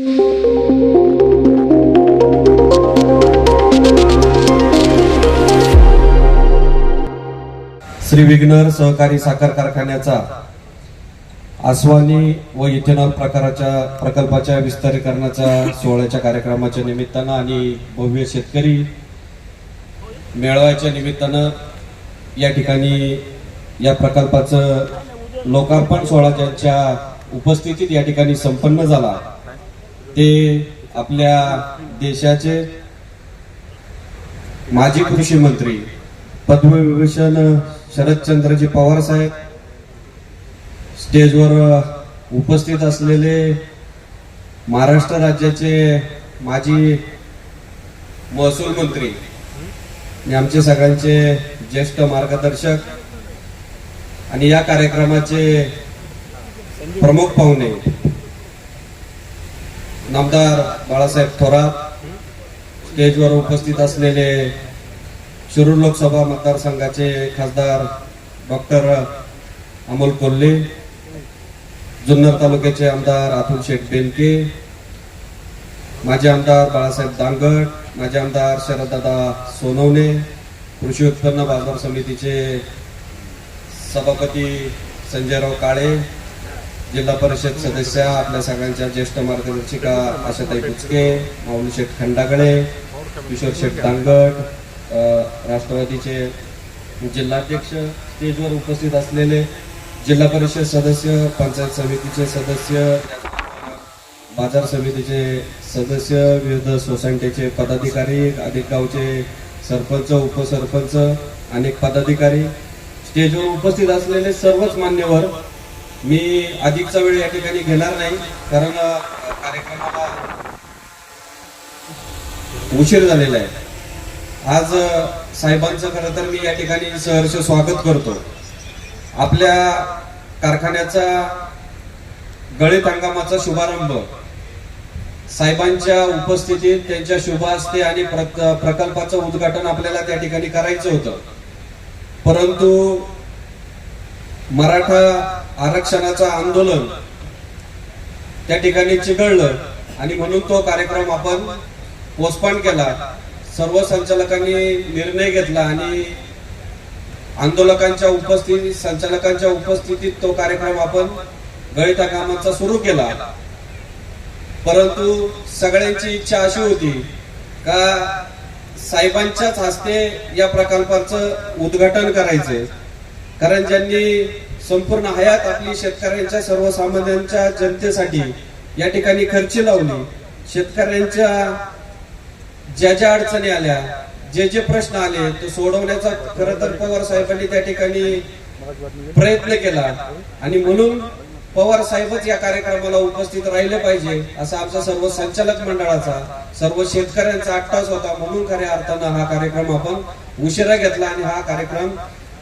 श्री विघ्नर सहकारी साखर कारखान्याचा आस्वानी व इथेनॉल प्रकाराच्या प्रकल्पाच्या विस्तारीकरणाच्या सोहळ्याच्या कार्यक्रमाच्या निमित्तानं आणि भव्य शेतकरी मेळाव्याच्या निमित्तानं या ठिकाणी या प्रकल्पाचं लोकार्पण सोहळा त्यांच्या उपस्थितीत या ठिकाणी संपन्न झाला. ते आपल्या देशाचे माजी कृषी मंत्री पद्मविभूषण शरदचंद्रजी पवार साहेब स्टेजवर उपस्थित असलेले महाराष्ट्र राज्याचे माजी महसूल मंत्री आमचे सगळ्यांचे ज्येष्ठ मार्गदर्शक आणि या कार्यक्रमाचे प्रमुख पाहुणे नामदार बाळासाहेब थोरात स्टेजवर उपस्थित असलेले शिरूर लोकसभा मतदारसंघाचे खासदार डॉक्टर अमोल कोल्हे जुन्नर तालुक्याचे आमदार अतुल शेठ बेनके माजी आमदार बाळासाहेब दांगट माजी आमदार शरददादा सोनवणे कृषी उत्पन्न बाजार समितीचे सभापती संजयराव काळे जिल्हा परिषद सदस्य आपल्या सगळ्यांच्या ज्येष्ठ मार्गदर्शिका आशाताई बुचके माऊली शेठ खंडागळे किशोर शेठ दांगट राष्ट्रवादीचे जिल्हाध्यक्ष स्टेजवर उपस्थित असलेले जिल्हा परिषद सदस्य पंचायत समितीचे सदस्य बाजार समितीचे सदस्य विविध सोसायटीचे पदाधिकारी अनेक गावचे सरपंच उपसरपंच अनेक पदाधिकारी स्टेजवर उपस्थित असलेले सर्वच मान्यवर मी अधिकचा वेळ या ठिकाणी घेणार नाही कारण कार्यक्रमाला उशीर झालेला आहे. आज साहेबांचं खरं तर मी या ठिकाणी सहर्ष स्वागत करतो. आपल्या कारखान्याचा गळीत हंगामाचा शुभारंभ साहेबांच्या उपस्थितीत त्यांच्या शुभ आणि प्रक- प्रकल्पाचं उद्घाटन आपल्याला त्या ठिकाणी करायचं होतं. परंतु मराठा आरक्षणाचं आंदोलन त्या ठिकाणी चिघळलं आणि म्हणून तो कार्यक्रम आपण पोस्टपॉन केला. सर्व संचालकांनी निर्णय घेतला आणि आंदोलकांच्या उपस्थितीत संचालकांच्या उपस्थितीत तो कार्यक्रम आपण गळिता कामाचा सुरू केला. परंतु सगळ्यांची इच्छा अशी होती का साहेबांच्याच हस्ते या प्रकल्पाचं उद्घाटन करायचंय. कारण ज्यांनी संपूर्ण हयात आपली शेतकऱ्यांच्या सर्वसामान्यांच्या जनतेसाठी या ठिकाणी खर्ची लावली. शेतकऱ्यांच्या ज्या ज्या अडचणी आल्या जे जे प्रश्न आले तो सोडवण्याचा खर तर पवार साहेबांनी त्या ठिकाणी प्रयत्न केला. आणि म्हणून पवार साहेबच या कार्यक्रमाला उपस्थित राहिले पाहिजे असा आमचा सर्व संचालक मंडळाचा सर्व शेतकऱ्यांचा आट्टाच होता. म्हणून खऱ्या अर्थानं हा कार्यक्रम आपण उशिरा घेतला आणि हा कार्यक्रम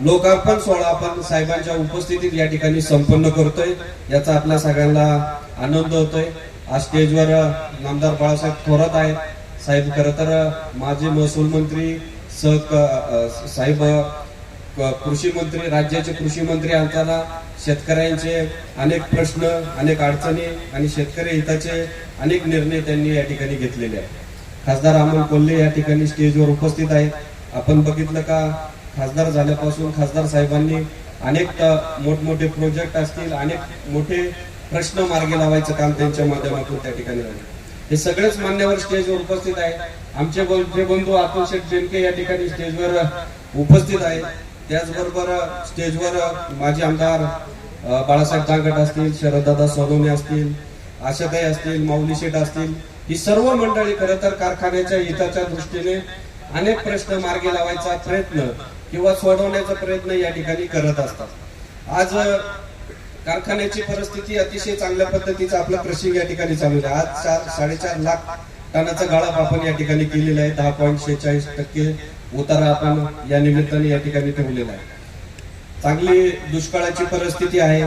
लोकार्पण सोहळा आपण साहेबांच्या उपस्थितीत या ठिकाणी संपन्न करतोय. याचा आपल्या सगळ्यांना आनंद होतोय. आज स्टेजवर नामदार बाळासाहेब थोरात आहेत. साहेब खर तर माजी महसूल मंत्री सह साहेब कृषी मंत्री राज्याचे कृषी मंत्री असताना शेतकऱ्यांचे अनेक प्रश्न अनेक अडचणी आणि शेतकरी हिताचे अनेक निर्णय त्यांनी या ठिकाणी घेतलेले आहेत. खासदार अमोल कोल्हे या ठिकाणी स्टेजवर उपस्थित आहेत. आपण बघितलं का खासदार झाल्यापासून खासदार साहेबांनी अनेक मोठमोठे प्रोजेक्ट असतील अनेक मोठे प्रश्न मार्गी लावायचं काम त्यांच्या माध्यमातून त्या ठिकाणी झालं. हे सगळेच मान्यवर स्टेजवर उपस्थित आहेत आमचे जे बंधू अतुल शेठ बेनके या ठिकाणी स्टेजवर उपस्थित आहेत त्याचबरोबर स्टेजवर माजी आमदार बाळासाहेब दांगट असतील शरददादा सोनवणे असतील आशाताई असतील माऊली शेठ असतील ही सर्व मंडळी खरं तर कारखान्याच्या हिताच्या दृष्टीने अनेक प्रश्न मार्गी लावायचा प्रयत्न किंवा सोडवण्याचा प्रयत्न या ठिकाणी करत असतात. आज कारखान्याची परिस्थिती अतिशय चांगल्या पद्धतीचं आपलं क्रशिंग या ठिकाणी चालू आहे आज चार साडेचार लाख टनाचा गाळप आपण या ठिकाणी केलेला आहे. दहा पॉईंट शेहेचाळीस टक्के उतारा आपण या निमित्ताने या ठिकाणी ठेवलेला आहे. चांगली दुष्काळाची परिस्थिती आहे.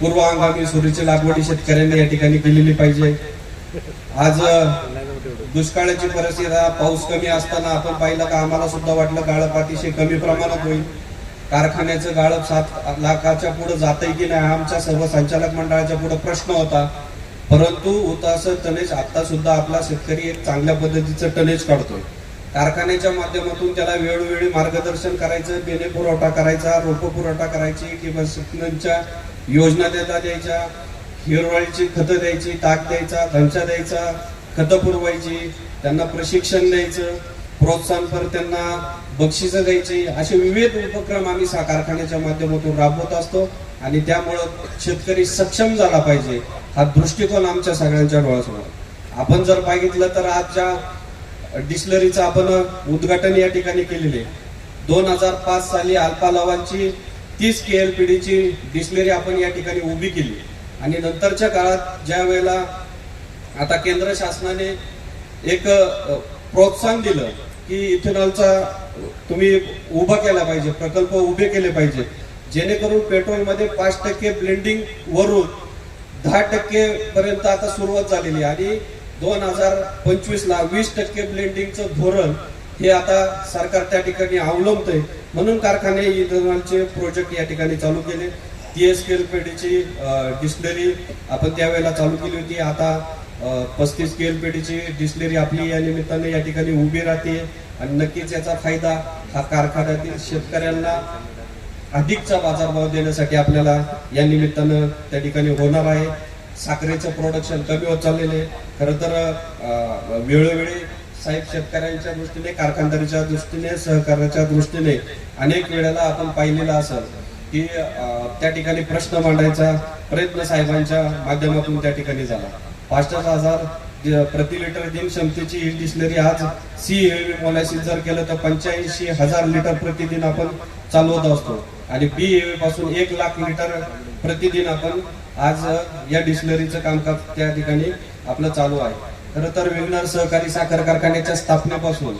पूर्व हंगामी सुरीची लागवडी शेतकऱ्यांनी या ठिकाणी केलेली पाहिजे. आज दुष्काळाची परिस्थिती पाऊस कमी असताना आपण पाहिलं का आम्हाला सुद्धा वाटलं गाळप अतिशय कमी प्रमाणात होईल. कारखान्याचं गाळप सात लाखाच्या पुढे जातंय की नाही आमच्या सर्व संचालक मंडळाच्या पुढे प्रश्न होता. परंतु उतासं टनेज आता सुद्धा आपला शेतकरी एक चांगल्या पद्धतीचं टनेज काढतोय. कारखान्याच्या माध्यमातून त्याला वेळोवेळी मार्गदर्शन करायचं बेने पुरवठा करायचा रोप पुरवठा करायची किंवा सिग्नलच्या योजना देता द्यायच्या हिरवळीची खतं द्यायची ताक द्यायचा धमचा द्यायचा खतं पुरवायची त्यांना प्रशिक्षण द्यायचं प्रोत्साहनपर त्यांना बक्षिसं द्यायची असे विविध उपक्रम आम्ही सा कारखान्याच्या माध्यमातून राबवत असतो आणि त्यामुळं शेतकरी सक्षम झाला पाहिजे हा दृष्टिकोन आमच्या सगळ्यांच्या डोळ्यासमोर आपण जर बघितलं तर आजच्या डिस्लरीचं आपण उद्घाटन या ठिकाणी केलेले दोन हजार पाच साली अल्पा लवांची तीस के एल ची डिस्लरी आपण या ठिकाणी उभी केली. आणि नंतरच्या काळात ज्या वेळेला आता केंद्र शासनाने एक प्रोत्साहन दिलं की इथेनॉलचा तुम्ही उभा केला पाहिजे प्रकल्प उभे केले पाहिजे. जेणेकरून पेट्रोलमध्ये पाच टक्के ब्लेंडिंग वरून दहा टक्के पर्यंत आता सुरुवात झालेली आणि दोन हजार पंचवीस ला वीस टक्के ब्लेंडिंगचं धोरण हे आता सरकार त्या ठिकाणी अवलंबतंय. म्हणून कारखाने इथेनॉलचे प्रोजेक्ट या ठिकाणी चालू केले. टी एस पेढीची डिस्टलरी आपण त्यावेळेला चालू केली होती. आता पस्तीस के एल आपली या निमित्ताने या ठिकाणी उभी राहते. आणि नक्कीच याचा फायदा हा कारखान्यातील शेतकऱ्यांना अधिकचा बाजारभाव देण्यासाठी आपल्याला या निमित्तानं त्या ठिकाणी होणार आहे. साखरेचं प्रोडक्शन कमी होत चाललेलं आहे. खरं तर वेळोवेळी साहेब शेतकऱ्यांच्या दृष्टीने कारखानदारीच्या दृष्टीने सहकार्याच्या दृष्टीने अनेक वेळेला आपण पाहिलेलं असेल की त्या ठिकाणी प्रश्न मांडायचा प्रयत्न साहेबांच्या माध्यमातून त्या ठिकाणी झाला. पासष्ट हजार प्रति लिटर दिन क्षमतेची ही डिशनरी आज सी हेवी मोलॅसिस जर केलं तर पंच्याऐंशी हजार लिटर प्रतिदिन आपण चालवत असतो. आणि बी हेवी पासून एक लाख लिटर प्रतिदिन आपण आज या डिशनरीचं कामकाज त्या ठिकाणी आपलं चालू आहे. खरं तर वेगनार सहकारी साखर कारखान्याच्या स्थापनेपासून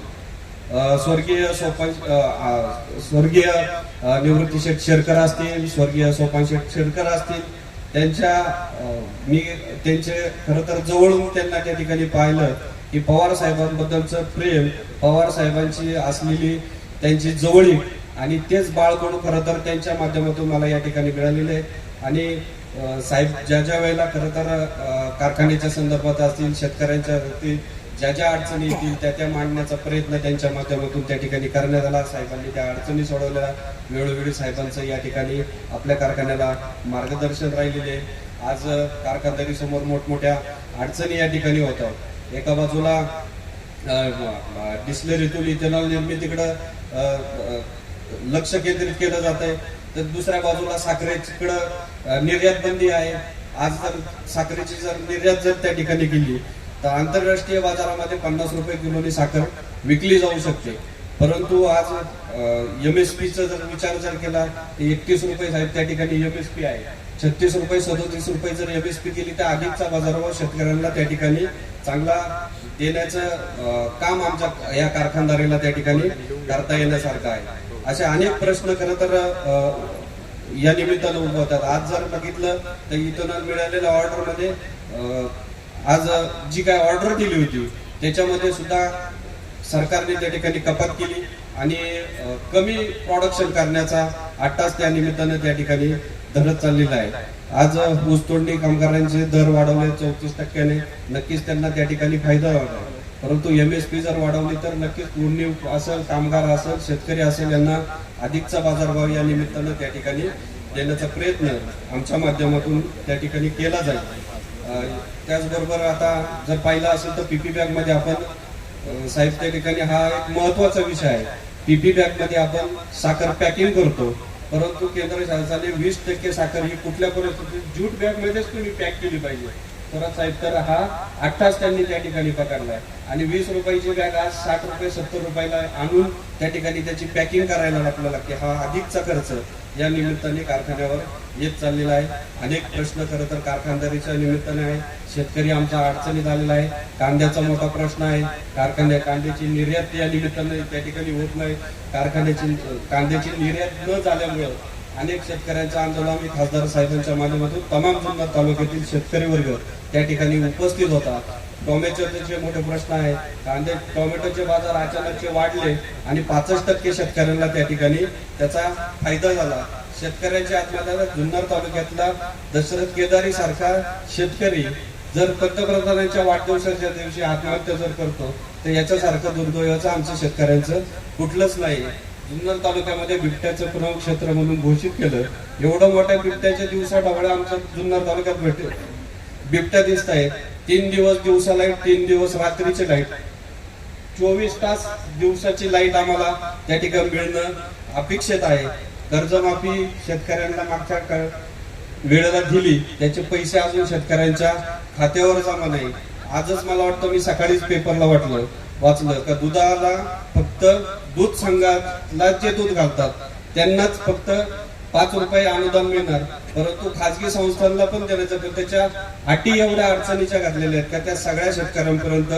स्वर्गीय सोपान स्वर्गीय निवृत्ती शेठ शेरकर असतील स्वर्गीय सोपान शेठ शेरकर असतील त्यांच्या मी त्यांचे खरं तर जवळून त्यांना त्या ठिकाणी पाहिलं की पवार साहेबांबद्दलचं प्रेम पवार साहेबांची असलेली त्यांची जवळीक आणि तेच बाळकडू खरं तर त्यांच्या माध्यमातून मला या ठिकाणी मिळालेलं आहे. आणि साहेब ज्या ज्या वेळेला खरं तर कारखान्याच्या संदर्भात असतील शेतकऱ्यांच्या वरती ज्या ज्या अडचणी येतील त्या त्या मांडण्याचा प्रयत्न त्यांच्या माध्यमातून त्या ठिकाणी करण्यात आला. साहेबांनी त्या अडचणी सोडवल्या. वेळोवेळी साहेबांचं या ठिकाणी आपल्या कारखान्याला मार्गदर्शन राहिलेले. आज अ, कारखानदारी समोर मोठमोठ्या अडचणी या ठिकाणी होत्या एका बाजूला डिस्लरीतून इथेनॉल निर्मितीकडं लक्ष केंद्रित केलं जात आहे. तर दुसऱ्या बाजूला साखरेकडं निर्यात बंदी आहे. आज जर साखरेची जर निर्यात जर त्या ठिकाणी केली तर आंतरराष्ट्रीय बाजारामध्ये पन्नास रुपये किलोनी साखर विकली जाऊ शकते. परंतु आज एम एस पीचा जर विचार जर केला तर एकतीस रुपये साहेब त्या ठिकाणी एम एस पी आहे. छत्तीस रुपये सदोतीस रुपये जर एम एस पी केली तर अधिकचा बाजारभाव शेतकऱ्यांना त्या ठिकाणी चांगला देण्याचं काम आमच्या या कारखानदारीला त्या ठिकाणी करता येण्यासारखं आहे. असे अनेक प्रश्न खरं तर अं, या निमित्तानं उद्भवतात. आज जर बघितलं तर इथं मिळालेल्या ऑर्डरमध्ये अं, आज जी काय ऑर्डर दिली होती त्याच्यामध्ये सुद्धा सरकारने त्या ठिकाणी कपात केली आणि कमी प्रोडक्शन करण्याचा अट्टास त्या निमित्तानं त्या ठिकाणी धरत चाललेला आहे. आज ऊसतोडणी कामगारांचे दर वाढवले चौतीस टक्क्याने. नक्कीच त्यांना त्या ठिकाणी फायदा होणार परंतु एम एस पी जर वाढवली तर नक्कीच उर्णी असेल कामगार असेल शेतकरी असेल यांना अधिकचा बाजारभाव या निमित्तानं त्या ठिकाणी देण्याचा प्रयत्न आमच्या माध्यमातून त्या ठिकाणी केला जाईल. त्याचबरोबर आता जर पाहिलं असेल तर पीपी बॅगमध्ये आपण अं, साहेब त्या ठिकाणी हा एक महत्त्वाचा विषय आहे. पीपी बॅगमध्ये आपण साखर पॅकिंग करतो. परंतु केंद्र शासनाने वीस टक्के साखर ही कुठल्या परिस्थितीत ज्यूट बॅग मध्येच तुम्ही पॅक केली पाहिजे. तर साहेब तर हा अठ्ठाच त्यांनी त्या ठिकाणी पकडलाय. आणि वीस रुपयाची बॅग आज साठ रुपये सत्तर रुपयाला आणून त्या ठिकाणी त्याची पॅकिंग करायला आपल्याला लागते हा अधिकचा खर्च. या निमित्ताने कारखान्यावर येत चाललेला आहे. अनेक प्रश्न खरं तर कारखानदारीच्या निमित्ताने आहे शेतकरी आमच्या अडचणीत आलेला आहे. कांद्याचा मोठा प्रश्न आहे. कारखान्या कांद्याची निर्यात या निमित्ताने त्या ठिकाणी होत नाही. कारखान्याची कांद्याची निर्यात न झाल्यामुळं अनेक शेतकऱ्यांचं आंदोलन आम्ही खासदार साहेबांच्या माध्यमातून तमाम जुन्नर तालुक्यातील शेतकरी वर्ग त्या ठिकाणी उपस्थित होता. टोमॅटोचे मोठे प्रश्न आहे कांदे टोमॅटोचे बाजार अचानकचे वाढले आणि पाचच टक्के शेतकऱ्यांना त्या ठिकाणी त्याचा फायदा झाला. शेतकऱ्यांच्या आत्महत्या जुन्नर तालुक्यातला दशरथ केदारी सारखा शेतकरी जर पंतप्रधानांच्या वाढदिवसाच्या दिवशी आत्महत्या जर करतो तर याच्यासारखं दुर्दैवाचं आमचं शेतकऱ्यांचं कुठलंच नाही. जुन्नर तालुक्यामध्ये बिबट्याचं प्रमुख क्षेत्र म्हणून घोषित केलं एवढं मोठ्या बिबट्याच्या दिवसा डबळ्या आमच्या जुन्नर तालुक्यात भेट बिबट्या दिसत आहेत तीन दिवस दिवसा लाइट तीन दिवस रात्रीची लाइट. चोवीस तास दिवसाची लाइट आम्हाला त्या ठिकाणी मिळणं अपेक्षित आहे. कर्जमाफी शेतकऱ्यांना मागच्या वेळेला दिली. त्याचे पैसे अजून शेतकऱ्यांच्या खात्यावर जमा नाही. आजच मला वाटतं मी सकाळीच पेपरला वाटलं वाचलं का दुधाला फक्त दूध संघाला जे दूध घालतात त्यांनाच फक्त पाच रुपये अनुदान मिळणार. परंतु खाजगी संस्थांना पण देण्याचं त्याच्या अटी एवढ्या अडचणीच्या घातलेल्या आहेत का त्या सगळ्या शेतकऱ्यांपर्यंत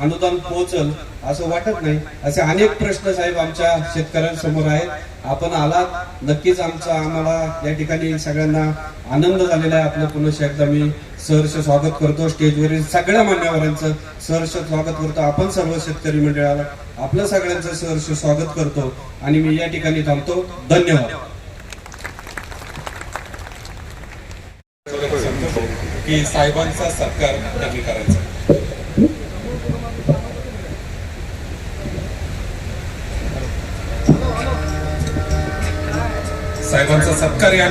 अनुदान पोहोचल असं वाटत नाही. असे अनेक प्रश्न साहेब आमच्या शेतकऱ्यांसमोर आहेत. आपण आलात. नक्कीच आमचा आम्हाला या ठिकाणी सगळ्यांना आनंद झालेला आहे. आपलं पुन्हा एकदा मी सहर्ष स्वागत करतो. स्टेजवरील सगळ्या मान्यवरांचं सहर्ष स्वागत करतो. आपण सर्व शेतकरी मंडळाला आपलं सगळ्यांचं सहर्ष स्वागत करतो. आणि मी या ठिकाणी थांबतो. धन्यवाद. की साहेबांचा सत्कार त्यांनी करायचा? साहेबांचा सत्कार या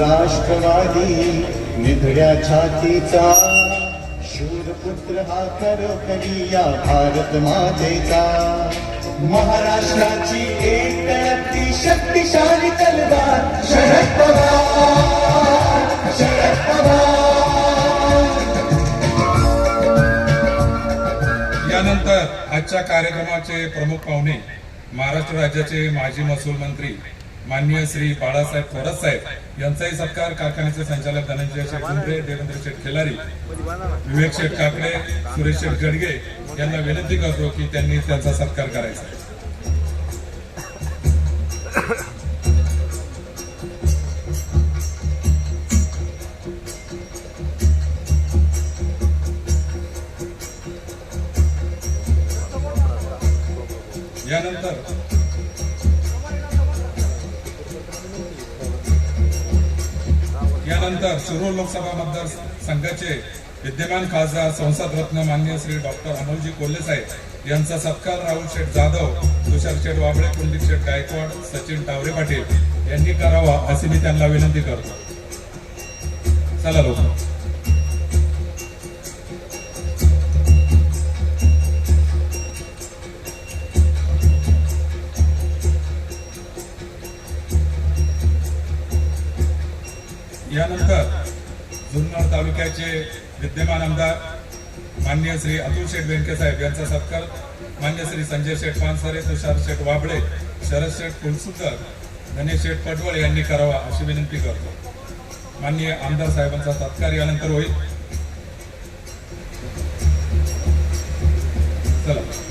राष्ट्रवादी निधड्या छातीचा शूरपुत्र हा खरोखरी या भारत मातेचा. महाराष्ट्राची एक शक्तिशाली तलवार शरद पवार. यानंतर आजच्या कार्यक्रमाचे प्रमुख पाहुणे महाराष्ट्र राज्याचे माजी महसूल मंत्री माननीय श्री बाळासाहेब थोरात साहेब यांचाही सत्कार कारखान्याचे संचालक धनंजय शेठ गुंडे देवेंद्र शेठ खिलारी विवेक शेठ काकडे सुरेश शेठ गडगे यांना विनंती करतो की त्यांनी त्यांचा सत्कार करायचा. यानंतर शिरूर लोकसभा मतदारसंघाचे विद्यमान खासदार संसद रत्न मान्य श्री डॉक्टर अमोलजी कोल्हे साहेब यांचा सत्कार राहुल शेठ जाधव तुषार शेठ वाबळे कुलदीप शेठ गायकवाड सचिन टावरे पाटील यांनी करावा अशी मी त्यांना विनंती करतो. चला लोक. यानंतर जुन्नर तालुक्याचे विद्यमान आमदार मान्य श्री अतुल शेठ व्यंकेसाहेब यांचा सत्कार मान्य श्री संजय शेठ पानसरे तुषार शेठ वाबळे शरद शेठ कुलसुकर गणेश शेठ पडवळ यांनी करावा अशी विनंती करतो. माननीय आमदार साहेबांचा सत्कार यानंतर होईल. चला.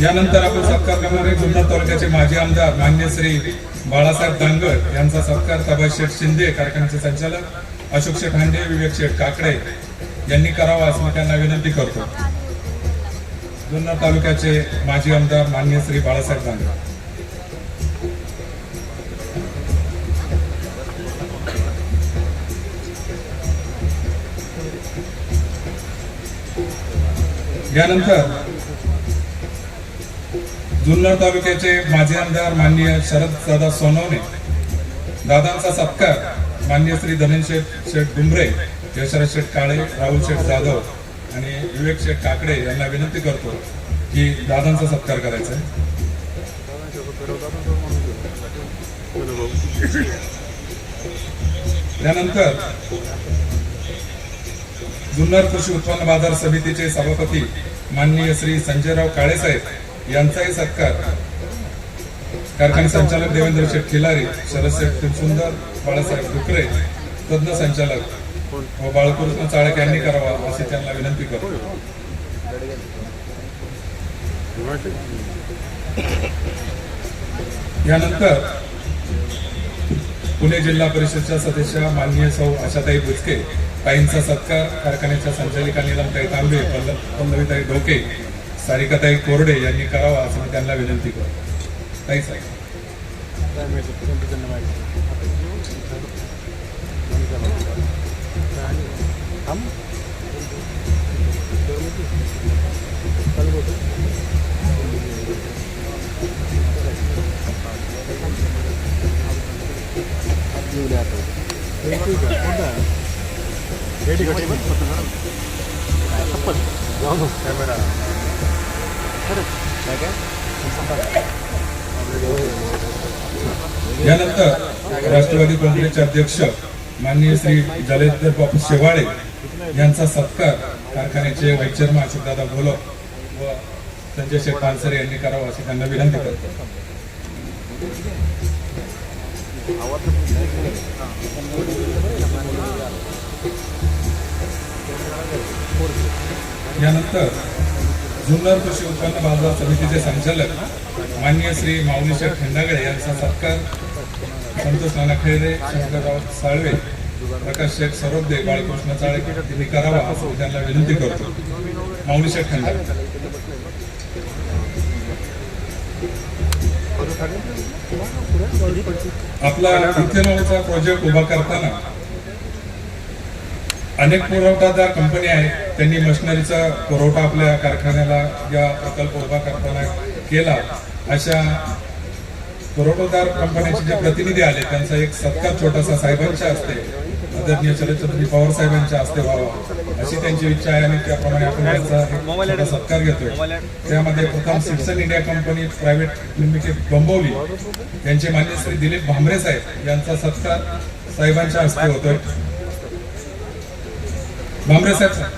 यानंतर आपण सत्कार करणारे जुन्नर तालुक्याचे माजी आमदार मान्य श्री बाळासाहेब दांगड यांचा सत्कार तबाई शेठ शिंदे कार्यक्रमाचे संचालक अशोक शेठ हांडे विवेक शेठ काकडे यांनी करावा असं त्यांना विनंती करतो. जुन्नर तालुक्याचे माजी आमदार मान्य श्री बाळासाहेब दांगड यानंतर जुन्नर तालुक्याचे माजी आमदार माननीय शरद दादा सोनवणे दादांचा सत्कार मान्य श्री धनंजय शेठ डुंबरे यशरथ शेठ काळे राहुल शेठ जाधव आणि विवेक शेठ काकडे यांना विनंती करतो की दादांचा सत्कार करायचा त्यानंतर जुन्नर कृषी उत्पन्न बाजार समितीचे सभापती माननीय श्री संजयराव काळेसाहेब यांचाही सत्कार. कारखाने संचालक देवेंद्र शेठ खिलारी शरद शेठ सुंदर बाळासाहेब डुकरे तज्ज्ञ संचालक व बाळकृष्ण चाळक यांनी करावा अशी त्यांना विनंती करतो. यानंतर पुणे जिल्हा परिषदच्या सदस्य माननीय सौ आशाताई बुचके ताईंचा सत्कार कारखान्याच्या संचालिका निलमताई तांबे पल्लवीताई डोके सारिकाताई कोरडे यांनी करावा असं मी त्यांना विनंती करतो. काही साहेब. यानंतर राष्ट्रवादी काँग्रेसचे अध्यक्ष माननीय श्री जलेंद्र बापू शेवाळे यांचा सत्कार कारखान्याचे वैचर्म अशोकदादा घोलप व संजय शेठ पानसरे यांनी करावा अशी त्यांना विनंती करतो. यानंतर जुन्नर कृषी उत्पन्न बाजार समितीचे संचालक मान्य श्री माऊलीशर शेठ खंडागळे यांचा सत्कार संतोष नाना खैरे शंकरराव साळवे प्रकाश शेठ सरोदे बाळकृष्ण चाळके यांनी करावा असं त्यांना विनंती करतो. माऊलीशर शेठ खंडागळे. आपला इथेनॉलचा प्रोजेक्ट उभा करताना अनेक पुरवठादार कंपनी आहेत. त्यांनी मशिनरीचा पुरवठा आपल्या कारखान्याला या प्रकल्प उभा करताना केला. अशा पुरवठादार कंपन्यांचे जे प्रतिनिधी आले त्यांचा एक सत्कार छोटासा साहेबांच्या असते आदरणीय शरदचंद्री पवार साहेबांच्या असते व्हावा अशी त्यांची इच्छा आहे आणि त्याप्रमाणे आपण त्यांचा सत्कार घेतोय. त्यामध्ये प्रथम सिटसन इंडिया कंपनी प्रायव्हेट लिमिटेड बंबवली यांचे मान्य श्री दिलीप भांबरे साहेब यांचा सत्कार साहेबांच्या हस्ते होतोय. भांबरे साहेब